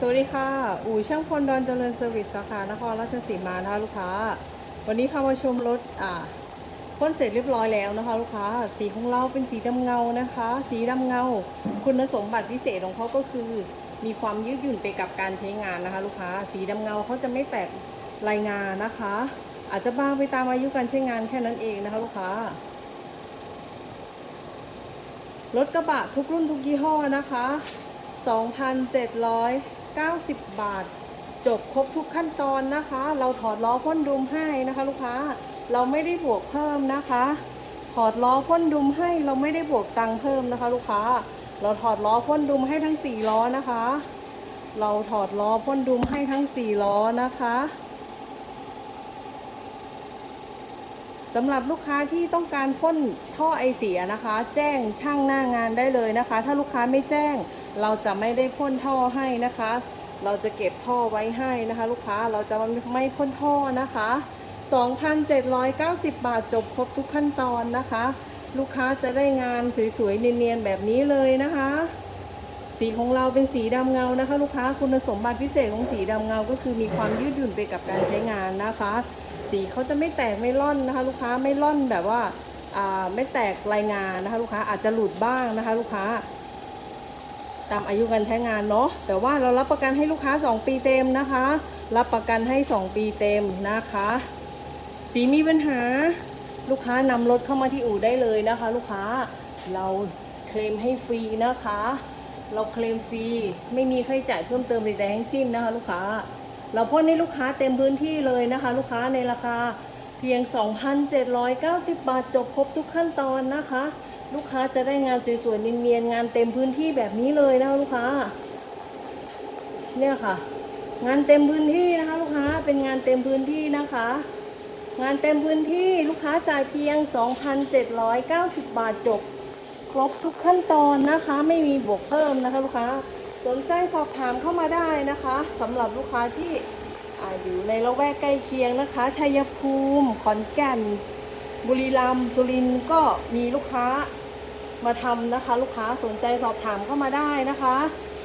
สวัสดีค่ะ อู่ช่างพลดอนเจริญเซอร์วิสสาขานครราชสีมานะคะลูกค้า วันนี้พามาชมรถอ่าพ่นเสร็จเรียบร้อยแล้วนะคะ ลูกค้า สีของเราเป็นสีดำเงานะคะ สีดำเงา คุณสมบัติพิเศษของเขาก็คือ มีความยืดหยุ่นไปกับการใช้งานนะคะ ลูกค้า สีดำเงาเขาจะไม่แตกลายงานนะคะ อาจจะบ้างไปตามอายุการใช้งานแค่นั้นเองนะคะ ลูกค้ารถกระบะทุกรุ่นทุกยี่ห้อนะคะ 2,790 บาท จบครบทุกขั้นตอนนะคะ เราถอดล้อพ่นดุมให้นะคะ ลูกค้าเราไม่ได้บวกเพิ่มนะคะถอดล้อพ่นดุมให้เราไม่ได้บวกตังค์เพิ่มนะคะ ลูกค้า เราถอดล้อพ่นดุมให้ทั้ง 4 ล้อนะคะ เราถอดล้อพ่นดุมให้ทั้ง 4 ล้อนะคะสำหรับลูกค้าที่ต้องการพ่นท่อไอเสียนะคะ แจ้งช่างหน้างานได้เลยนะคะ ถ้าลูกค้าไม่แจ้ง เราจะไม่ได้พ่นท่อให้นะคะ เราจะเก็บท่อไว้ให้นะคะ ลูกค้าเราจะไม่พ่นท่อนะคะ 2,790 บาทจบครบทุกขั้นตอนนะคะ ลูกค้าจะได้งานสวยๆเนียนๆแบบนี้เลยนะคะ สีของเราเป็นสีดำเงานะคะ ลูกค้าคุณสมบัติพิเศษของสีดำเงา ก็คือมีความยืดหยุ่นไปกับการใช้งานนะคะ สีเขาจะไม่แตกไม่ร่อนนะคะ ลูกค้าไม่ร่อนแบบว่าอ่าไม่แตกลายงานนะคะ ลูกค้าอาจจะหลุดบ้างนะคะ ลูกค้า ตามอายุการใช้งานเนาะแต่ว่าเรารับประกันให้ลูกค้า 2 ปีเต็มนะคะ รับประกันให้ 2 ปีเต็มนะคะ สีมีปัญหาลูกค้านำรถเข้ามาที่อู่ได้เลยนะคะ ลูกค้าเราเคลมให้ฟรีนะคะ เราเคลมฟรีไม่มีค่าใช้จ่ายเพิ่มเติมใดๆทั้งสิ้นนะคะ ลูกค้า เราพ่นให้ลูกค้าเต็มพื้นที่เลยนะคะ ลูกค้าในราคาเพียง 2,790 บาทจบครบทุกขั้นตอนนะคะ ลูกค้าจะได้งานสวยๆเนียนๆงานเต็มพื้นที่แบบนี้เลยนะคะลูกค้า เนี่ยค่ะ งานเต็มพื้นที่นะคะ ลูกค้าเป็นงานเต็มพื้นที่นะคะ งานเต็มพื้นที่ลูกค้าจ่ายเพียง 2,790 บาทจบ ครบทุกขั้นตอนนะคะ ไม่มีบวกเพิ่มนะคะ ลูกค้าสนใจสอบถามเข้ามาได้นะคะสำหรับลูกค้าที่อาอยู่ในละแวกใกล้เคียงนะคะชัยภูมิ ขอนแก่น บุรีรัมย์สุรินทร์ก็มีลูกค้า มาทำนะคะ ลูกค้าสนใจสอบถามเข้ามาได้นะคะ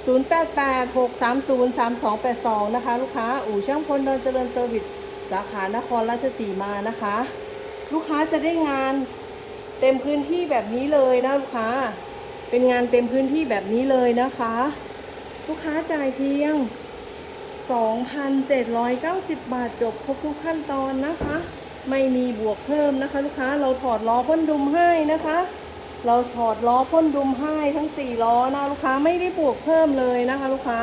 0886303282 นะคะ ลูกค้าอู่ช่างพลดอนเจริญเซอร์วิสสาขานครราชสีมานะคะ ลูกค้าจะได้งานเต็มพื้นที่แบบนี้เลยนะลูกค้า เป็นงานเต็มพื้นที่แบบนี้เลยนะคะ ลูกค้าจ่ายเพียง 2,790 บาทจบครบทุกขั้นตอนนะคะ ไม่มีบวกเพิ่มนะคะ ลูกค้าเราถอดล้อพ่นดุมให้นะคะ เราถอดล้อพ่นดุมให้ทั้ง 4 ล้อนะลูกค้าไม่ได้บวกเพิ่มเลยนะคะ ลูกค้า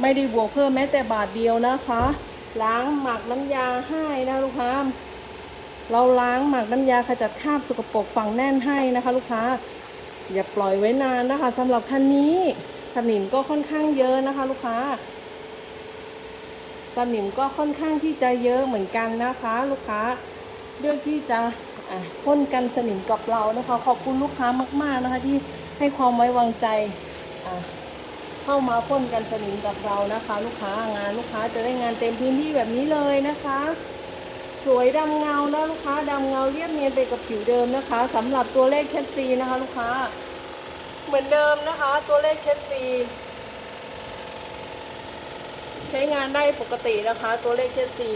ไม่ได้บวกเพิ่มแม้แต่บาทเดียวนะคะ ล้างหมักน้ำยาให้นะลูกค้า เราล้างหมักน้ำยาขจัดคราบสกปรกฝังแน่นให้นะคะ ลูกค้า อย่าปล่อยไว้นานนะคะสำหรับคันนี้สนิมก็ค่อนข้างเยอะนะคะ ลูกค้าสนิมก็ค่อนข้างที่จะเยอะเหมือนกันนะคะ ลูกค้าเลือกที่จะ พ่นกันสนิมกับเรานะคะ ขอบคุณลูกค้ามาก ๆนะคะ ที่ให้ความไว้วางใจเข้ามาพ่นกันสนิมกับเรานะคะ ลูกค้างานลูกค้าจะได้งานเต็มพื้นที่แบบนี้เลยนะคะ สวยดำเงานะลูกค้าดำเงาเรียบเนียนไปกับผิวเดิมนะคะสำหรับตัวเลขเชสซีนะคะ ลูกค้า เหมือนเดิมนะคะ ตัวเลขเชสซีใช้งานได้ปกตินะคะ ตัวเลขเชสซี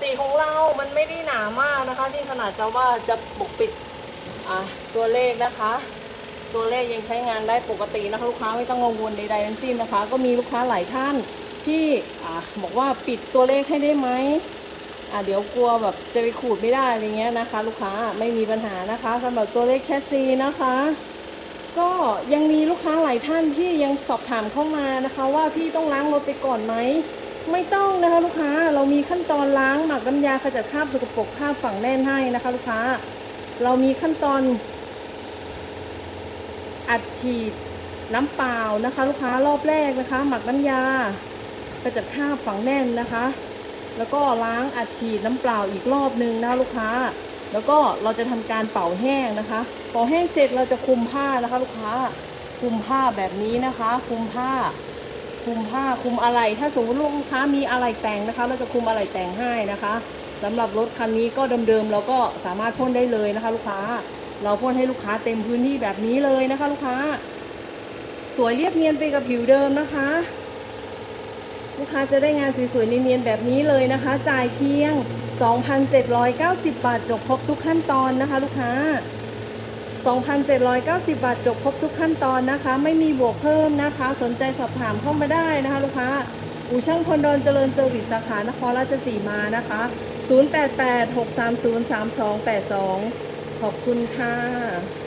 สีของเรามันไม่ได้หนามากนะคะ ที่ขนาดจะว่าจะปกปิดตัวเลขนะคะ ตัวเลขยังใช้งานได้ปกตินะคะ ลูกค้าไม่ต้องกังวลใดๆทั้งสิ้นนะคะ ก็มีลูกค้าหลายท่านที่อบอกว่าปิดตัวเลขให้ได้ไหมเดี๋ยวกลัวแบบจะไปขูดไม่ได้อะไรเงี้ยนะคะ ลูกค้าไม่มีปัญหานะคะสำหรับตัวเลขแชสซีนะคะ ก็ยังมีลูกค้าหลายท่านที่ยังสอบถามเข้ามานะคะ ว่าพี่ต้องล้างรถไปก่อนไหม ไม่ต้องนะคะลูกค้าเรามีขั้นตอนล้างหมักน้ำยาขจัดคราบสกปรกคราบฝังแน่นให้นะคะ ลูกค้า เรามีขั้นตอน อัดฉีดน้ำเปล่านะคะ ลูกค้ารอบแรกนะคะ หมักน้ำยากระจัดคราบฝังแน่นนะคะ แล้วก็ล้างอัดฉีดน้ำเปล่าอีกรอบนึงนะคะลูกค้า แล้วก็เราจะทำการเป่าแห้งนะคะเป่าแห้งเสร็จเราจะคุมผ้านะคะ ลูกค้า คุมผ้าแบบนี้นะคะ คุมผ้า คุมผ้าคุมอะไร ถ้าสมมติลูกค้ามีอะไรแต่งนะคะ เราจะคุมอะไรแต่งให้นะคะสำหรับรถคันนี้ก็เดิมๆเราก็สามารถพ่นได้เลยนะคะ ลูกค้า เราพ่นให้ลูกค้าเต็มพื้นที่แบบนี้เลยนะคะ ลูกค้า สวยเรียบเนียนไปกับผิวเดิมนะคะ ลูกค้าจะได้งานสวยๆเนียนๆแบบนี้เลยนะคะ จ่ายเพียง 2,790 บาทจบครบทุกขั้นตอนนะคะ ลูกค้า 2,790 บาทจบครบทุกขั้นตอนนะคะ ไม่มีบวกเพิ่มนะคะ สนใจสอบถามเข้ามาได้นะคะ ลูกค้าอู่ช่างพลดอนเจริญเซอร์วิสสาขานครราชสีมานะคะ 088 630 3282 ขอบคุณค่ะ